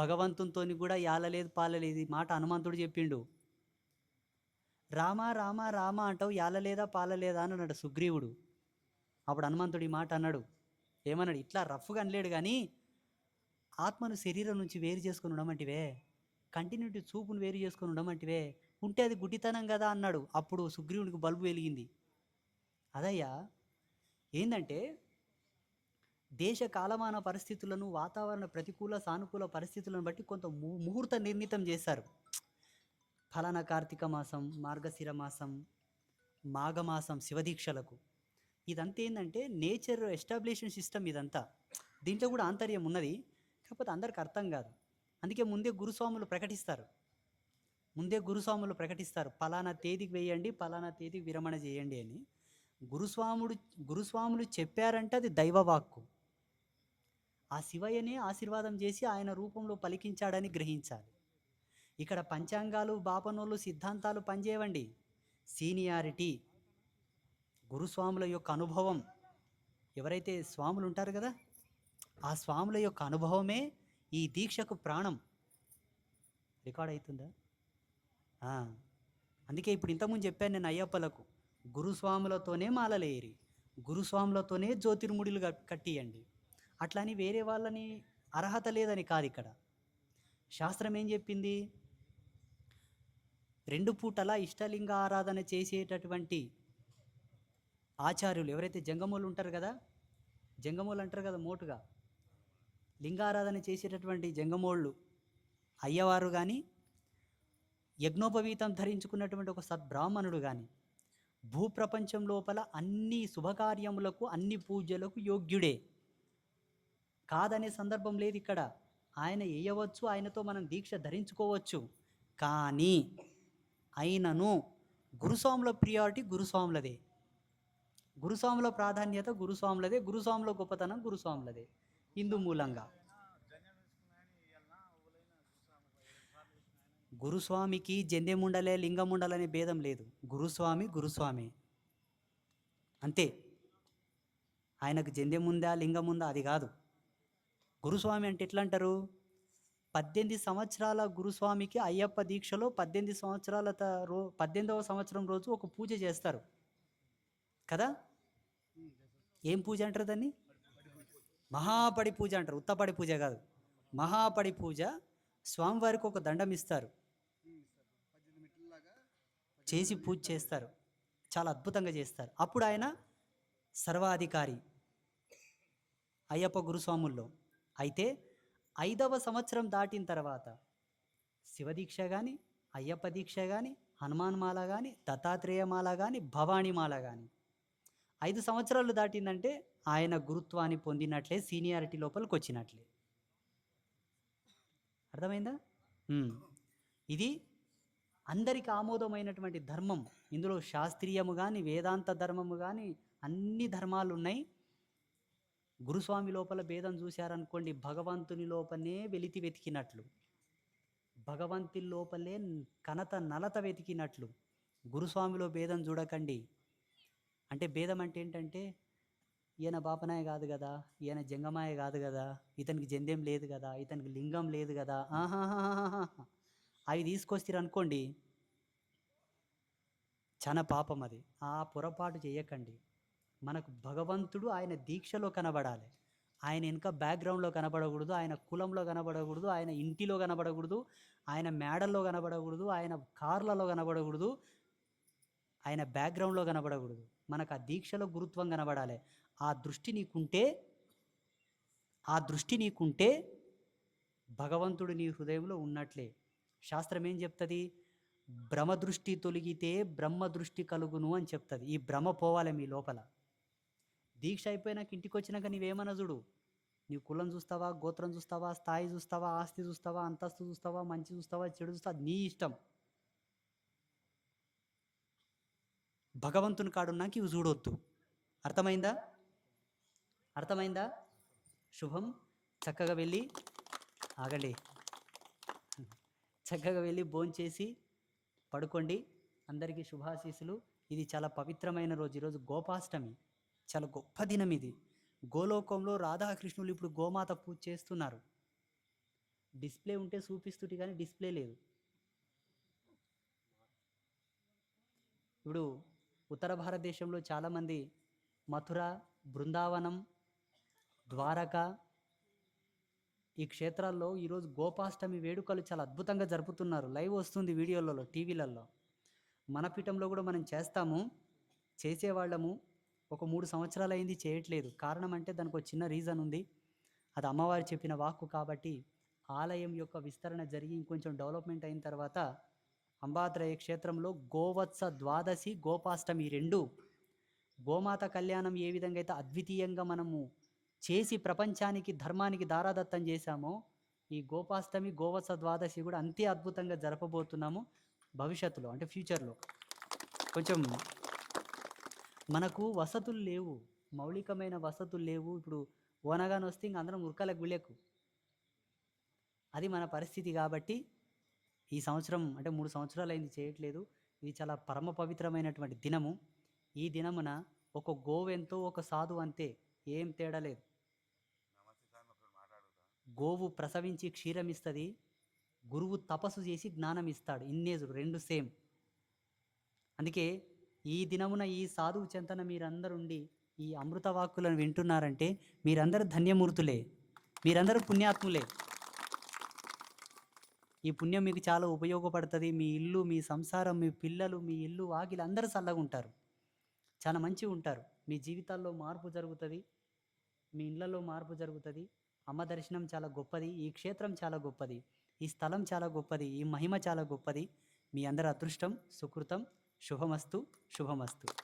భగవంతునితో కూడా యాలలేదు పాలలేదు. ఈ మాట హనుమంతుడు చెప్పిండు. రామ రామ రామ అంటావు యాలలేదా పాలలేదా అని అన్నాడు సుగ్రీవుడు. అప్పుడు హనుమంతుడు ఈ మాట అన్నాడు. ఏమన్నాడు? ఇట్లా రఫ్గా అనలేడు కానీ ఆత్మను శరీరం నుంచి వేరు చేసుకుని ఉండమంటివే. కంటిన్యూటీ చూపును వేరు చేసుకుని ఉండమంటివే. ఉంటే అది గుడ్డితనం కదా అన్నాడు. అప్పుడు సుగ్రీవునికి బల్బు వెలిగింది. అదయ్యా ఏంటంటే దేశ కాలమాన పరిస్థితులను వాతావరణ ప్రతికూల సానుకూల పరిస్థితులను బట్టి కొంత ము- ముహూర్త నిర్ణీతం చేశారు. ఫలానా కార్తీక మాసం మార్గశిర మాసం మాఘమాసం శివదీక్షలకు. ఇదంతా ఏంటంటే నేచర్ ఎస్టాబ్లిషన్ సిస్టమ్ ఇదంతా. దీంట్లో కూడా ఆంతర్యం ఉన్నది కాకపోతే అందరికి అర్థం కాదు. అందుకే ముందే గురుస్వాములు ప్రకటిస్తారు. ముందే గురుస్వాములు ప్రకటిస్తారు పలానా తేదీకి వేయండి పలానా తేదీకి విరమణ చేయండి అని. గురుస్వాముడు గురుస్వాములు చెప్పారంటే అది దైవవాక్కు. ఆ శివయ్యనే ఆశీర్వాదం చేసి ఆయన రూపంలో పలికించాడని గ్రహించాలి. ఇక్కడ పంచాంగాలు బాపనోళ్ళు సిద్ధాంతాలు పనిచేయవండి. సీనియారిటీ గురుస్వాముల యొక్క అనుభవం. ఎవరైతే స్వాములు ఉంటారు కదా ఆ స్వాముల యొక్క అనుభవమే ఈ దీక్షకు ప్రాణం. రికార్డ్ అవుతుందా అందుకే ఇప్పుడు ఇంతకుముందు చెప్పాను నేను అయ్యప్పలకు గురుస్వాములతోనే మాలలేరి గురుస్వాములతోనే జ్యోతిర్ముడులు కట్టియండి. అట్లని వేరే వాళ్ళని అర్హత లేదని కాదు ఇక్కడ. శాస్త్రం ఏం చెప్పింది? రెండు పూటలా ఇష్టలింగ ఆరాధన చేసేటటువంటి ఆచార్యులు ఎవరైతే జంగములు ఉంటారు కదా? జంగములు అంటారు కదా మోటుగా? లింగారాధన చేసేటటువంటి జంగమోళ్ళు అయ్యవారు కానీ యజ్ఞోపవీతం ధరించుకున్నటువంటి ఒక సద్బ్రాహ్మణుడు కానీ భూప్రపంచం లోపల అన్ని శుభకార్యములకు అన్ని పూజలకు యోగ్యుడే. కాదనే సందర్భం లేదు ఇక్కడ. ఆయన వేయవచ్చు ఆయనతో మనం దీక్ష ధరించుకోవచ్చు. కానీ అయినను గురుస్వాముల ప్రియారిటీ గురుస్వాములదే. గురుస్వాముల ప్రాధాన్యత గురుస్వాములదే గురుస్వాముల గొప్పతనం గురుస్వాములదే. హిందూ మూలంగా. గురుస్వామికి జందెముండలే లింగముండలనే భేదం లేదు. గురుస్వామి గురుస్వామి. అంతే. ఆయనకు జందెముందా లింగముందా అది కాదు. గురుస్వామి అంటే ఎట్లా అంటారు పద్దెనిమిది సంవత్సరాల గురుస్వామికి అయ్యప్ప దీక్షలో పద్దెనిమిది సంవత్సరాల రో పద్దెనిమిదవ సంవత్సరం రోజు ఒక పూజ చేస్తారు. కదా? ఏం పూజ అంటారు దాన్ని? మహాపడి పూజ అంటారు. ఉత్తపడి పూజ కాదు. మహాపడి పూజ స్వామివారికి ఒక దండం ఇస్తారు. చేసి పూజ చేస్తారు. చాలా అద్భుతంగా చేస్తారు. అప్పుడు ఆయన సర్వాధికారి అయ్యప్ప గురుస్వాముల్లో. అయితే ఐదవ సంవత్సరం దాటిన తర్వాత శివదీక్ష కానీ అయ్యప్ప దీక్ష కానీ హనుమాన్ మాల కానీ దత్తాత్రేయమాల కానీ భవానీమాల కానీ ఐదు సంవత్సరాలు దాటిందంటే ఆయన గురుత్వాన్ని పొందినట్లే సీనియారిటీ లోపలికి వచ్చినట్లే. అర్థమైందా? ఇది అందరికి ఆమోదమైనటువంటి ధర్మం. ఇందులో శాస్త్రీయము కానీ వేదాంత ధర్మము కానీ అన్ని ధర్మాలు ఉన్నాయి. గురుస్వామి లోపల భేదం చూశారనుకోండి భగవంతుని లోపలనే వెలితి వెతికినట్లు. భగవంతుని లోపలే కనత నలత వెతికినట్లు. గురుస్వామిలో భేదం చూడకండి. అంటే భేదం అంటే ఏంటంటే ఈయన బాపనాయ కాదు కదా ఈయన జంగమాయ కాదు కదా ఇతనికి జందెం లేదు కదా ఇతనికి లింగం లేదు కదా అవి తీసుకొస్తారనుకోండి చాలా పాపం అది. ఆ పొరపాటు చేయకండి. మనకు భగవంతుడు ఆయన దీక్షలో కనబడాలి. ఆయన ఇంకా బ్యాక్గ్రౌండ్లో కనబడకూడదు ఆయన కులంలో కనబడకూడదు ఆయన ఇంటిలో కనబడకూడదు ఆయన మేడల్లో కనబడకూడదు ఆయన కార్లలో కనబడకూడదు ఆయన బ్యాక్గ్రౌండ్లో కనబడకూడదు. మనకు ఆ దీక్షలో గురుత్వం కనబడాలి. ఆ దృష్టి నీకుంటే ఆ దృష్టి నీకుంటే భగవంతుడు నీ హృదయంలో ఉన్నట్లే. శాస్త్రం ఏం చెప్తుంది? భ్రమ దృష్టి తొలగితే బ్రహ్మ దృష్టి కలుగును అని చెప్తుంది. ఈ భ్రమ పోవాలి మీ లోపల. దీక్ష అయిపోయినాక ఇంటికి వచ్చినాక నీవేమన్నా చూడు. నీవు కులం చూస్తావా గోత్రం చూస్తావా స్థాయి చూస్తావా ఆస్తి చూస్తావా అంతస్తు చూస్తావా మంచి చూస్తావా చెడు చూస్తావా నీ ఇష్టం. భగవంతుని కాడున్నాక ఇవి చూడొద్దు. అర్థమైందా? అర్థమైందా? శుభం. చక్కగా వెళ్ళి ఆగండి. చక్కగా వెళ్ళి భోంచేసి పడుకోండి. అందరికీ శుభాశీస్సులు. ఇది చాలా పవిత్రమైన రోజు. ఈరోజు గోపాష్టమి. చాలా గొప్ప దినం ఇది. గోలోకంలో రాధాకృష్ణులు ఇప్పుడు గోమాత పూజ చేస్తున్నారు. డిస్ప్లే ఉంటే చూపిస్తుంటే కానీ డిస్ప్లే లేదు. ఇప్పుడు ఉత్తర భారతదేశంలో చాలామంది మథుర బృందావనం ద్వారక ఈ క్షేత్రాల్లో ఈరోజు గోపాష్టమి వేడుకలు చాలా అద్భుతంగా జరుపుతున్నారు. లైవ్ వస్తుంది వీడియోలలో టీవీలలో. మన పీఠంలో కూడా మనం చేస్తాము చేసేవాళ్ళము. ఒక మూడు సంవత్సరాలు అయింది చేయట్లేదు. కారణం అంటే దానికి ఒక చిన్న రీజన్ ఉంది. అది అమ్మవారు చెప్పిన వాక్కు కాబట్టి ఆలయం యొక్క విస్తరణ జరిగి ఇంకొంచెం డెవలప్మెంట్ అయిన తర్వాత అంబాత్రయ క్షేత్రంలో గోవత్స ద్వాదశి గోపాష్టమి రెండు గోమాత కళ్యాణం ఏ విధంగా అయితే అద్వితీయంగా మనము చేసి ప్రపంచానికి ధర్మానికి దారాదత్తం చేశామో ఈ గోపాష్టమి గోవత్స ద్వాదశి కూడా అంతే అద్భుతంగా జరపబోతున్నాము భవిష్యత్తులో అంటే ఫ్యూచర్లో. కొంచెం మనకు వసతులు లేవు. మౌలికమైన వసతులు లేవు. ఇప్పుడు ఓనగాని వస్తే ఇంక అందరం ఉరకల గుళ్ళెకు అది మన పరిస్థితి కాబట్టి ఈ సంవత్సరం అంటే మూడు సంవత్సరాలు అయింది చేయట్లేదు. ఇది చాలా పరమ పవిత్రమైనటువంటి దినము. ఈ దినమున ఒక గోవెంతో ఒక సాధు అంతే. ఏం తేడా లేదు. గోవు ప్రసవించి క్షీరం ఇస్తుంది. గురువు తపస్సు చేసి జ్ఞానం ఇస్తాడు. ఇన్నేజుడు రెండు సేమ్. అందుకే ఈ దినమున ఈ సాధువు చెంతన మీరందరుండి ఈ అమృత వాక్కులను వింటున్నారంటే మీరందరూ ధన్యమూర్తులే మీరందరూ పుణ్యాత్ములే. ఈ పుణ్యం మీకు చాలా ఉపయోగపడుతుంది మీ ఇల్లు మీ సంసారం మీ పిల్లలు మీ ఇల్లు వాకిలు అందరూ చల్లగా ఉంటారు చాలా మంచిగా ఉంటారు మీ జీవితాల్లో మార్పు జరుగుతుంది మీ ఇళ్ళలో మార్పు జరుగుతుంది అమ్మ దర్శనం చాలా గొప్పది ఈ క్షేత్రం చాలా గొప్పది ఈ స్థలం చాలా గొప్పది ఈ మహిమ చాలా గొప్పది. మీ అందరి అదృష్టం సుకృతం. शुभमस्तु शुभमस्तु।